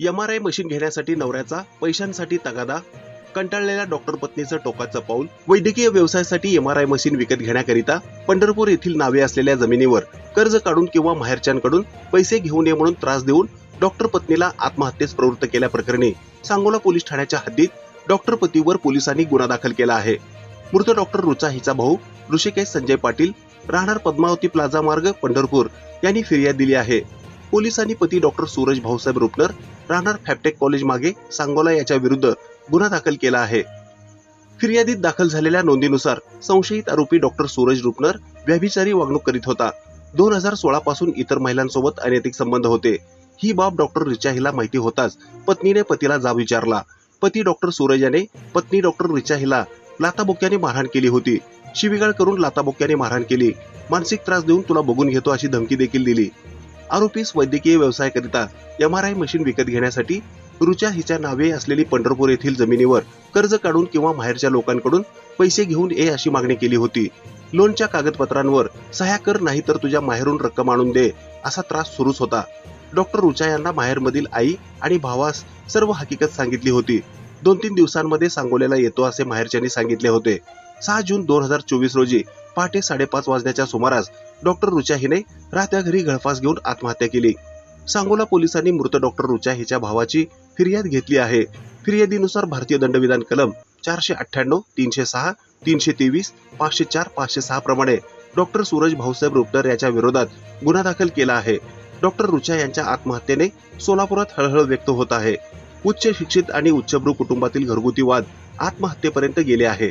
M R I machine घेण्यासाठी नवऱ्याचा पैशांसाठी तगादा कंटाळलेल्या डॉक्टर पत्नीचं टोकाचं पाऊल वैद्यकीय व्यवसायासाठी एम आर आय मशीन विकत घेण्याकरिता पंढरपूर येथील नावे असलेल्या जमिनीवर कर्ज काढून किंवा माहेरच्यांकडून पैसे घेऊ नये म्हणून त्रास देऊन डॉक्टर पत्नीला आत्महत्येस प्रवृत्त केल्याप्रकरणी सांगोला पोलीस ठाण्याच्या हद्दीत डॉक्टर पतीवर पोलिसांनी गुन्हा दाखल केला आहे. मृत डॉक्टर रुचा हिचा भाऊ ऋषिकेश संजय पाटील राहणार पद्मावती प्लाझा मार्ग पंढरपूर यांनी फिर्याद दिली आहे. पोलिसांनी पती डॉक्टर सूरज भाऊसाहेब रुपनर राहणार फॅपटेक कॉलेज मागे सांगोला याच्या विरुद्ध गुन्हा दाखल केला आहे. फिर्यादीत दाखल झालेल्या नोंदीनुसार संशयित आरोपी डॉक्टर सूरज रुपनर व्याभिचारी वागणूक करीत होता. दोन हजार सोळा पासून इतर महिलांसोबत अनैतिक संबंध होते. ही बाब डॉक्टर रिचा हिला माहिती होताच पत्नीने पतीला जाब विचारला. पती डॉक्टर सूरज याने पत्नी डॉक्टर रिचा हिला लाताबुक्याने मारहाण केली होती. शिवीगाळ करून लाताबुक्याने मारहाण केली. मानसिक त्रास देऊन तुला बघून घेतो अशी धमकी देखील दिली. आरोपीस वैद्यकीय व्यवसायाकरिता एम आर आय मशीन विकत घेण्यासाठी रुचा हिच्या नावे असलेली पंढरपूर येथील जमिनीवर कर्ज काढून किंवा माहेरच्या लोकांकडून पैसे घेऊन ये अशी मागणी केली होती. लोनच्या कागदपत्रांवर सह्या कर नाही तर तुझ्या माहेरून रक्कम आणून दे असा त्रास सुरूच होता. डॉक्टर रुचा यांना माहेरमधील आई आणि भावास सर्व हकीकत सांगितली होती. दोन तीन दिवसांमध्ये सांगोल्याला येतो असे माहेरच्यांनी सांगितले होते. सहा जून दोन हजार चोवीस रोजी पहाटे साडेपाच वाजण्याच्या सुमारास डॉक्टर रुचा हिने राहत्या घरी गळफास घेऊन आत्महत्या केली. सांगोला पोलिसांनी मृत डॉक्टर रुचा हिच्या भावाची फिर्याद घेतली आहे. फिर्यादीनुसार भारतीय दंडविधान कलम चारशे अठ्ठ्याण्णव तीनशे सहा तीनशे तेवीस पाचशे चार पाचशे सहा प्रमाणे डॉक्टर सूरज भाऊसाहेब रुपनर याच्या विरोधात गुन्हा दाखल केला आहे. डॉक्टर रुचा यांच्या आत्महत्येने सोलापुरात हळहळ व्यक्त होत आहे. उच्च शिक्षित आणि उच्चभ्रू कुटुंबातील घरगुती वाद आत्महत्येपर्यंत गेले आहे.